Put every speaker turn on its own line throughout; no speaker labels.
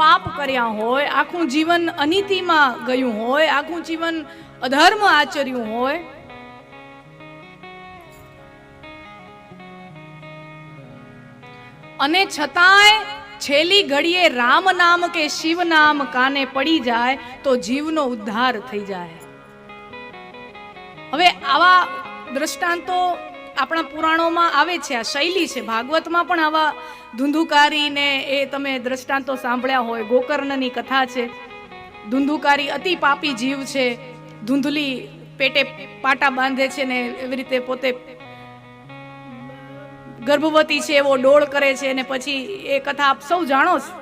પાપ કર્યા હોય, આખું જીવન અનીતિમાં ગયું હોય, આખું જીવન અધર્મ આચર્યું હોય, અને છતાંય છેલ્લી ઘડીએ રામ નામ કે શિવ નામ કાને પડી જાય, તો જીવનો ઉદ્ધાર થઈ જાય. હવે આવા દ્રષ્ટાંતો આપણા પુરાણોમાં આવે છે, આ શૈલી છે. ભાગવતમાં પણ આવા ધુંધુકારીને એ તમે દ્રષ્ટાંતો સાંભળ્યા હોય, ગોકર્ણની કથા છે. ધુંધુકારી અતિ પાપી જીવ છે. ધૂંધલી પેટે પાટા બાંધે છે ને એવી રીતે પોતે ગર્ભવતી છે, એવો ડોળ કરે છે અને પછી એ કથા આપ સૌ જાણો છો.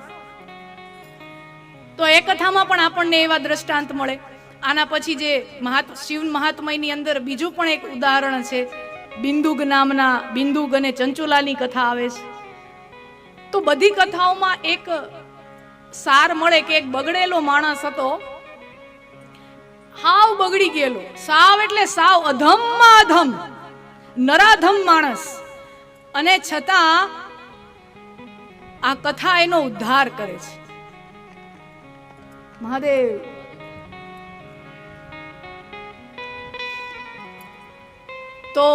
તો એ કથામાં પણ આપણને એવા દ્રષ્ટાંત મળે. આના પછી જે મહાત શિવ મહાત્મયની અંદર બીજું પણ એક ઉદાહરણ છે. બિંદુગ નામના બિંદુગ અને ચંચુલાની કથા આવે છે. તો બધી કથાઓમાં એક સાર મળે કે એક બગડેલો માણસ હતો. હાવ બગડી ગયેલો. સાવ એટલે સાવ અધમમાં અધમ નરાધમ માણસ. અને છતાં આ કથા એનો ઉદ્ધાર કરે છે. મહાદેવ. તો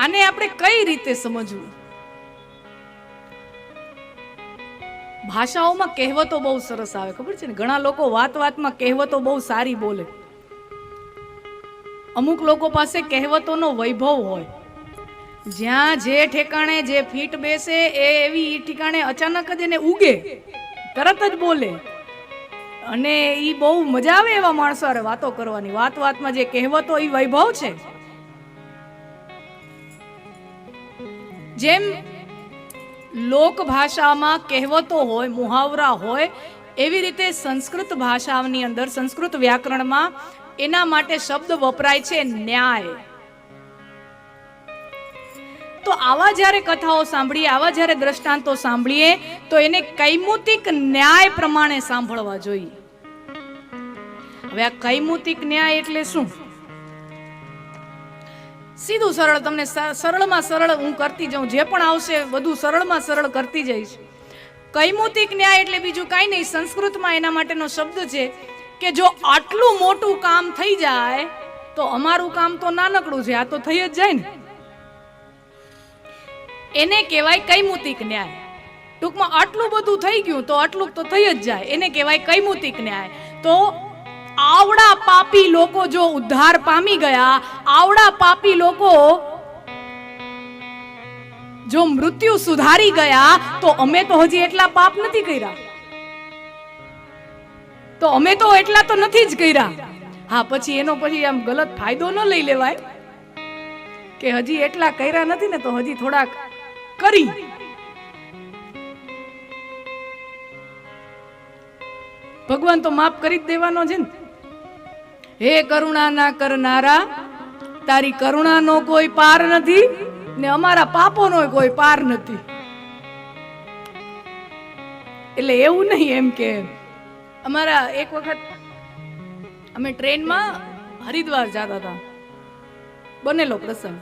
આને આપણે કઈ રીતે સમજવું? ભાષાઓમાં કહેવતો બહુ સરસ આવે, ખબર છે ને? ઘણા લોકો વાત વાતમાં કહેવતો બહુ સારી બોલે. અમુક લોકો પાસે કહેવતોનો વૈભવ હોય. જ્યાં જે ઠેકાણે જે ફીટ બેસે, એ એવી ઠેકાણે અચાનક જ એને ઉગે. તરત જ બોલે. અને એ બહુ મજા આવે એવા માણસો વાતો કરવાની. વાત વાતમાં જે કહેવતો એ વૈભવ છે. જેમ લોક ભાષામાં કહેવતો હોય, મુહાવરા હોય, એવી રીતે સંસ્કૃત ભાષાની અંદર, સંસ્કૃત વ્યાકરણમાં એના માટે શબ્દ વપરાય છે ન્યાય. તો આવા જ્યારે કથાઓ સાંભળીએ, આવા જ્યારે દ્રષ્ટાંતો સાંભળીએ, તો એને કૈમુતિક ન્યાય પ્રમાણે સાંભળવા જોઈએ. હવે આ કૈમુતિક ન્યાય એટલે શું? સીધું સરળ, તમને સરળમાં સરળ હું કરતી જાઉં. જે પણ આવશે, બધું સરળમાં સરળ કરતી જઈશ. કૈમુતિક ન્યાય એટલે બીજું કાંઈ નહીં. સંસ્કૃતમાં એના માટેનો શબ્દ છે કે જો આટલું મોટું કામ થઈ જાય, તો અમારું કામ તો નાનકડું છે. આ તો થઈ જ જાય ને. એને કહેવાય કૈમુતિક ન્યાય. ટૂંકમાં આટલું બધું થઈ ગયું, તો આટલું તો થઈ જ જાય. એને કહેવાય કૈમુતિક ન્યાય. તો આવડા પાપી લોકો જો ઉદ્ધાર પામી ગયા, આવડા પાપી લોકો જો મૃત્યુ સુધારી ગયા, તો અમે તો હજી એટલા પાપ નથી કર્યા. તો અમે તો એટલા તો નથી જ કર્યા. હા, પછી એનો પછી આમ ગલત ફાયદો ન લઈ લેવાય કે હજી એટલા કર્યા નથી ને તો હજી થોડાક કરી. ભગવાન તો માફ કરી જ દેવાનો છે ને. હે કરુણા ના કરનારા, તારી કરુણાનો કોઈ પાર નથી ને અમારા પાપોનો કોઈ પાર નથી. એટલે એવું નહીં એમ કે અમારા એક વખત અમે ટ્રેનમાં હરિદ્વાર જતા હતા. બનેલો પ્રસંગ.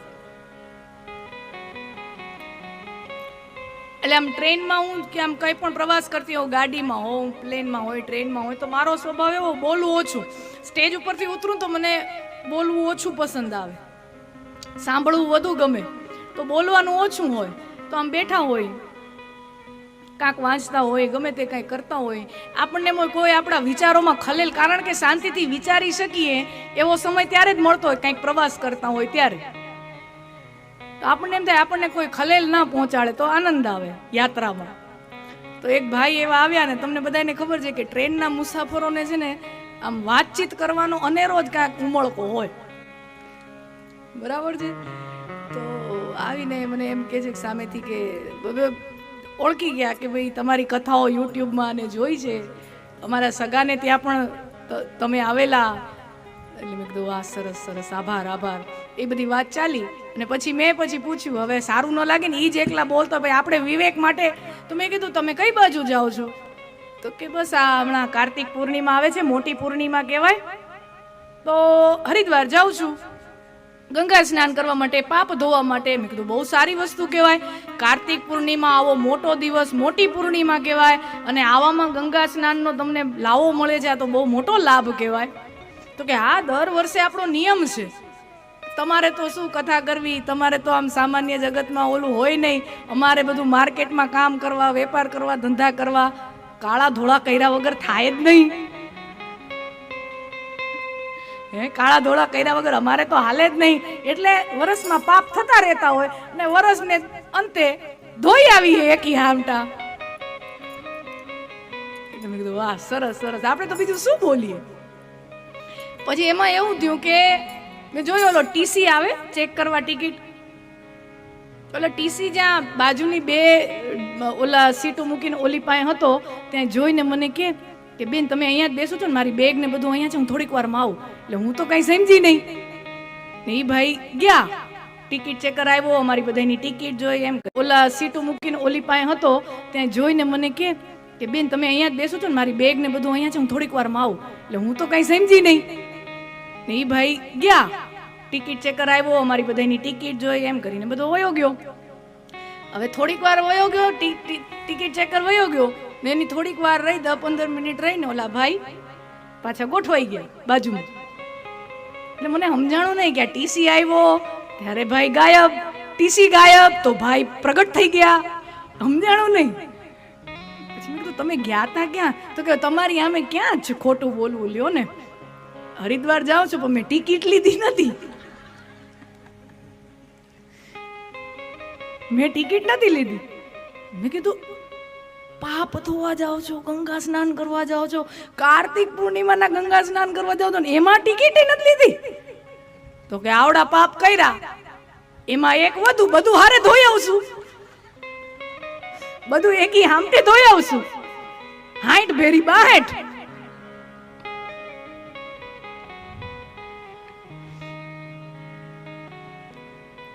એટલે આમ ટ્રેનમાં હું કે આમ કંઈ પણ પ્રવાસ કરતી હોઉં, ગાડીમાં હોઉં, પ્લેનમાં હોય, ટ્રેનમાં હોય, તો મારો સ્વભાવ એવો, બોલવું ઓછું. સ્ટેજ ઉપરથી ઉતરું તો મને બોલવું ઓછું પસંદ આવે. સાંભળવું વધુ ગમે. તો બોલવાનું ઓછું હોય, તો આમ બેઠા હોય, કાંક વાંચતા હોય, ગમે તે કાંઈ કરતા હોય. આપણને કોઈ આપણા વિચારોમાં ખલેલ, કારણ કે શાંતિથી વિચારી શકીએ, એવો સમય ત્યારે જ મળતો હોય, કંઈક પ્રવાસ કરતા હોય ત્યારે. તો આપણને એમ થાય, આપણને કોઈ ખલેલ ના પહોંચાડે, તો આનંદ આવે યાત્રામાં. તો એક ભાઈ એવા આવ્યા ને, તમને બધાને ખબર છે કે ટ્રેનના મુસાફરોને છે ને, આમ વાતચીત કરવાનો અનેરો જ કાંઈક ઉમળકો હોય. બરાબર છે? તો આવીને મને એમ કહે છે કે સામેથી કે ઓળખી ગયા કે ભાઈ તમારી કથાઓ યુટ્યુબમાં અને જોઈ છે. અમારા સગાને ત્યાં પણ તમે આવેલા. એટલે મેં કીધું, વાહ, સરસ સરસ, આભાર આભાર. એ બધી વાત ચાલી અને પછી મેં પછી પૂછ્યું, હવે સારું ન લાગે ને એ જ એકલા બોલતો ભાઈ આપણે વિવેક માટે? તો મેં કીધું, તમે કઈ બાજુ જાઓ છો? તો કે, બસ આ હમણાં કાર્તિક પૂર્ણિમા આવે છે, મોટી પૂર્ણિમા કહેવાય. તો હરિદ્વાર જાઉં છું. ગંગા સ્નાન કરવા માટે, પાપ ધોવા માટે, મેં કીધું, બહુ સારી વસ્તુ કહેવાય. કાર્તિક પૂર્ણિમા આવો મોટો દિવસ, મોટી પૂર્ણિમા કહેવાય અને આવામાં ગંગા સ્નાનનો તમને લાવો મળે છે, આ તો બહુ મોટો લાભ કહેવાય. તો કે હા, દર વર્ષે આપણો નિયમ છે. તમારે તો શું કથા કરવી? તમારે તો આમ સામાન્ય જગતમાં ઓલું હોય નહીં. અમારે બધું માર્કેટમાં કામ કરવા, વેપાર કરવા, ધંધા કરવા કાળા ધોળા કર્યા વગર થાય જ નહીં. હે, કાળા ધોળા કર્યા વગર અમારે તો હાલે જ નહીં. એટલે વરસમાં પાપ થતા રહેતા હોય અને વરસને અંતે ધોઈ આવીએ એકી હામટા. મેં કીધું, વાહ, સરસ સરસ. આપણે તો બીજું શું બોલીએ? પછી એમાં એવું થયું કે મેં જોયું, ઓલો ટીસી આવે ચેક કરવા ટિકિટ ઓલા ટીસી જ્યાં બાજુની બે, ઓલા સીટો મૂકીને ઓલી પાસે હતો, ત્યાં જોઈને મને કે કે બેન, તમે અહીંયા જ બેસો છો ને, મારી બેગ ને બધું અહીંયા છે, હું થોડીક વારમાં આવું. એટલે હું તો કઈ સમજી નહીં. ને ઈ ભાઈ ગયા. ટિકિટ ચેકર આવ્યો, અમારી બધાની ટિકિટ જોઈ, એમ ઓલા સીટો મૂકીને ઓલી પાસે હતો, ત્યાં જોઈને મને કે કે બેન, તમે અહીંયા જ બેસો છો ને, મારી બેગ ને બધું અહીંયા છે, હું થોડીક વારમાં આવું. એટલે હું તો કઈ સમજી નહીં. ઈ ભાઈ, ગયા. ટિકિટ ચેકર આવ્યો, અમારી બધાની ટિકિટ જોઈ, એમ કરીને બધો વયો ગયો. હવે થોડીક વાર વયો ગયો ટિકિટ ચેકર વયો ગયો. ને એની થોડીક વાર રહી દસ પંદર મિનિટ રહીને ઓલા ભાઈ પાછા ગોઠવાઈ ગયા, બાજુમાં. એટલે મને સમજાણું નહીં કે ટીસી આવ્યો, ત્યારે ભાઈ ગાયબ ટીસી ગાયબ, તો ભાઈ પ્રગટ થઈ ગયા. સમજાણું નહીં. પછી મેં તમે ગયા તા ક્યાં? તો કે, તમારી આમે ક્યાં જ ખોટું બોલવું લ્યો ને. હરિદ્વાર જાઉં છો, પણ મેં ટિકિટ લીધી નથી. મેં ટિકિટ નથી લીધી. મેં કીધું, પાપ ધોવા જાઓ છો, ગંગા સ્નાન કરવા જાઓ છો, કાર્તિક પૂર્ણિમાના ગંગા સ્નાન કરવા જાઓ છો ને એમાં ટિકિટ નથી લીધી. તો કે આવડા પાપ કર્યા. એમાં એક વધુ, બધું હારે ધોઈ આવશું. બધું એકી હામટે ધોઈ આવશું. હાઈટ ભેરી બાહેઠ.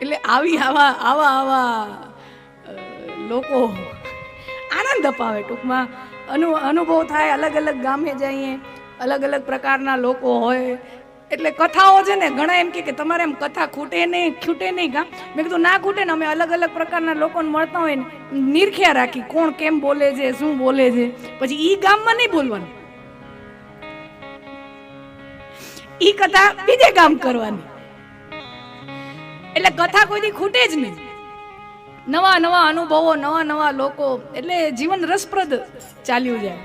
એટલે આવી આવા આવા આવા લોકો આનંદ અપાવે ટૂંકમાં. અનુ, અનુભવ થાય અલગ અલગ ગામે જઈએ, અલગ અલગ પ્રકારના લોકો હોય. એટલે કથાઓ છે ને, ઘણા એમ કે તમારે એમ કથા ખૂટે નહીં ખૂટે નહીં ગામ મેં કીધું, ના ખૂટે ને, અમે અલગ અલગ પ્રકારના લોકોને મળતા હોય ને, નિરખ્યા રાખી, કોણ કેમ બોલે છે, શું બોલે છે. પછી ઈ ગામમાં નહીં બોલવાનું. ઈ કથા બીજે ગામ કરવાની. એટલે કથા કોઈ દી ખૂટે જ નહીં. નવા નવા અનુભવો, નવા નવા લોકો, એટલે જીવન રસપ્રદ ચાલ્યું જાય.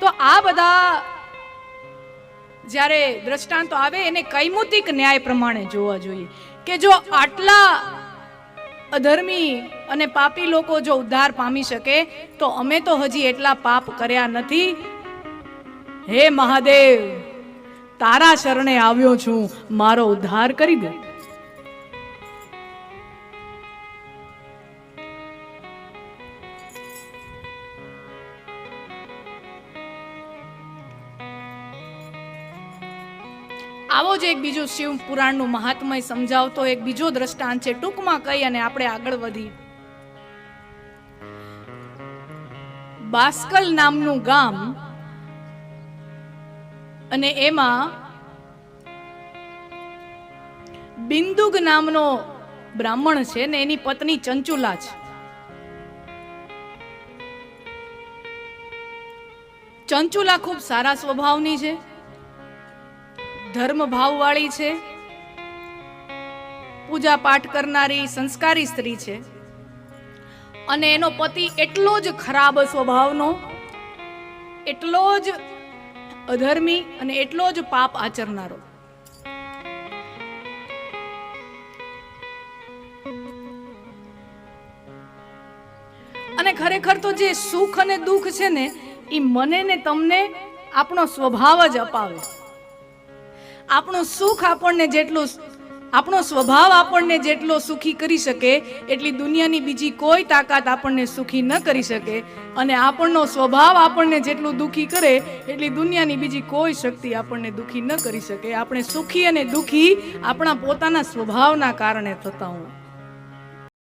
તો આ બધા જ્યારે દ્રષ્ટાંતો આવે, એને કૈમુતિક ન્યાય પ્રમાણે જોવા જોઈએ. કે જો આટલા અધર્મી અને પાપી લોકો જો ઉદ્ધાર પામી શકે, તો અમે તો હજી એટલા પાપ કર્યા નથી. હે મહાદેવ! તારા શરણે આવ્યો છું. મારો ઉદ્ધાર કરી દે. આવો જ એક બીજો શિવ પુરાણનું મહાત્મય સમજાવતો એક બીજો દ્રષ્ટાંત છે. ટૂંકમાં કહી અને આપણે આગળ વધી બાસ્કલ નામનું ગામ અને એમાં બિંદુગ નામનો બ્રાહ્મણ છે ને એની પત્ની ચંચુલા છે. ચંચુલા ખૂબ સારા સ્વભાવની છે ધર્મ ભાવવાળી છે પૂજા પાઠ કરનારી સંસ્કારી સ્ત્રી છે અને એનો પતિ એટલો જ ખરાબ સ્વભાવનો, એટલો જ અધર્મી અને એટલો જ પાપ આચરનારો. અને ખરેખર તો જે સુખ અને દુઃખ છે ને, એ મને ને તમને આપણો સ્વભાવ જ અપાવે. આપણું સુખ આપણને જેટલું આપણો સ્વભાવ આપણને જેટલો સુખી કરી શકે, એટલી દુનિયાની બીજી કોઈ તાકાત આપણને સુખી ન કરી શકે. અને આપણનો સ્વભાવ આપણને જેટલું દુખી કરે, એટલી દુનિયાની બીજી કોઈ શક્તિ આપણને દુખી ન કરી શકે. આપણે સુખી અને દુઃખી આપણા પોતાના સ્વભાવના કારણે થતા હોય